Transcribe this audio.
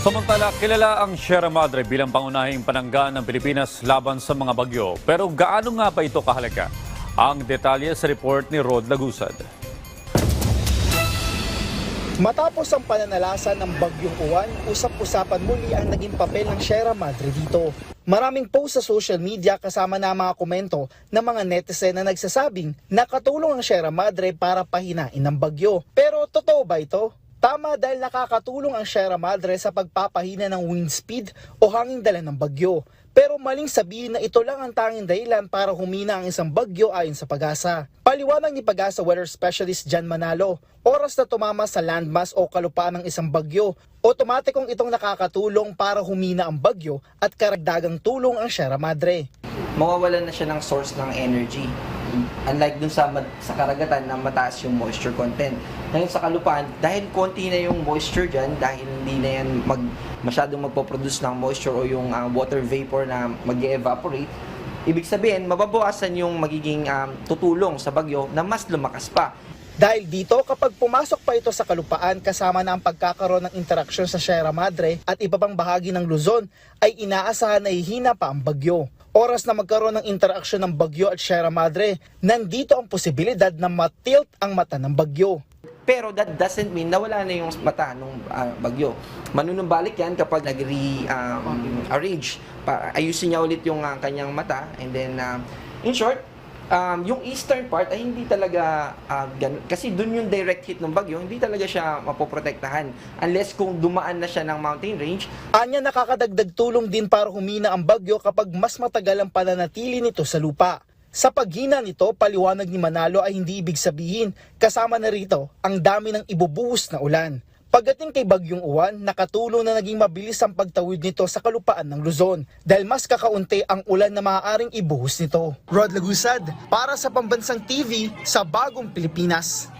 Samantala, kilala ang Sierra Madre bilang pangunahing panangga ng Pilipinas laban sa mga bagyo. Pero gaano nga ba ito kahalaga? Ang detalye sa report ni Rod Lagusad. Matapos ang pananalasan ng Bagyong Uwan, usap-usapan muli ang naging papel ng Sierra Madre dito. Maraming post sa social media kasama na mga komento ng mga netizen na nagsasabing nakatulong ang Sierra Madre para pahinain ng bagyo. Pero totoo ba ito? Tama dahil nakakatulong ang Sierra Madre sa pagpapahina ng wind speed o hangin dala ng bagyo. Pero maling sabihin na ito lang ang tanging dahilan para humina ang isang bagyo ayon sa pag-asa. Paliwanag ni pag-asa weather specialist Jan Manalo, oras na tumama sa landmass o kalupaan ng isang bagyo, otomatikong itong nakakatulong para humina ang bagyo at karagdagang tulong ang Sierra Madre. mawawalan na siya ng source ng energy. Unlike dun sa, sa karagatan na mataas yung moisture content. Ngayon sa kalupaan, dahil konti na yung moisture dyan, dahil hindi na yan mag, masyadong magpo-produce ng moisture o yung ah, water vapor na mag evaporate ibig sabihin, mababawasan yung magiging um, tutulong sa bagyo na mas lumakas pa. Dahil dito, kapag pumasok pa ito sa kalupaan kasama na ang pagkakaroon ng interaksyon sa Sierra Madre at iba pang bahagi ng Luzon, ay inaasahan na hihina pa ang bagyo. Oras na magkaroon ng interaksyon ng bagyo at Sierra Madre, nandito ang posibilidad na matilt ang mata ng bagyo. Pero that doesn't mean nawala na yung mata ng bagyo. Manunumbalik yan kapag nag-re-arrange. pa, ayusin niya ulit yung ah, kanyang mata. And then, ah, in short, um, yung eastern part ay hindi talaga ah, ganun. Kasi dun yung direct hit ng bagyo, hindi talaga siya mapoprotektahan. Unless kung dumaan na siya ng mountain range, Anya nakakadagdag tulong din para humina ang bagyo kapag mas matagal ang pananatili nito sa lupa. Sa paghina nito, paliwanag ni Manalo ay hindi ibig sabihin kasama na rito ang dami ng ibubuhos na ulan. Pagdating kay Bagyong Uwan, nakatulong na naging mabilis ang pagtawid nito sa kalupaan ng Luzon dahil mas kakaunti ang ulan na maaaring ibuhos nito. Rod Lagusad, para sa Pambansang TV sa Bagong Pilipinas.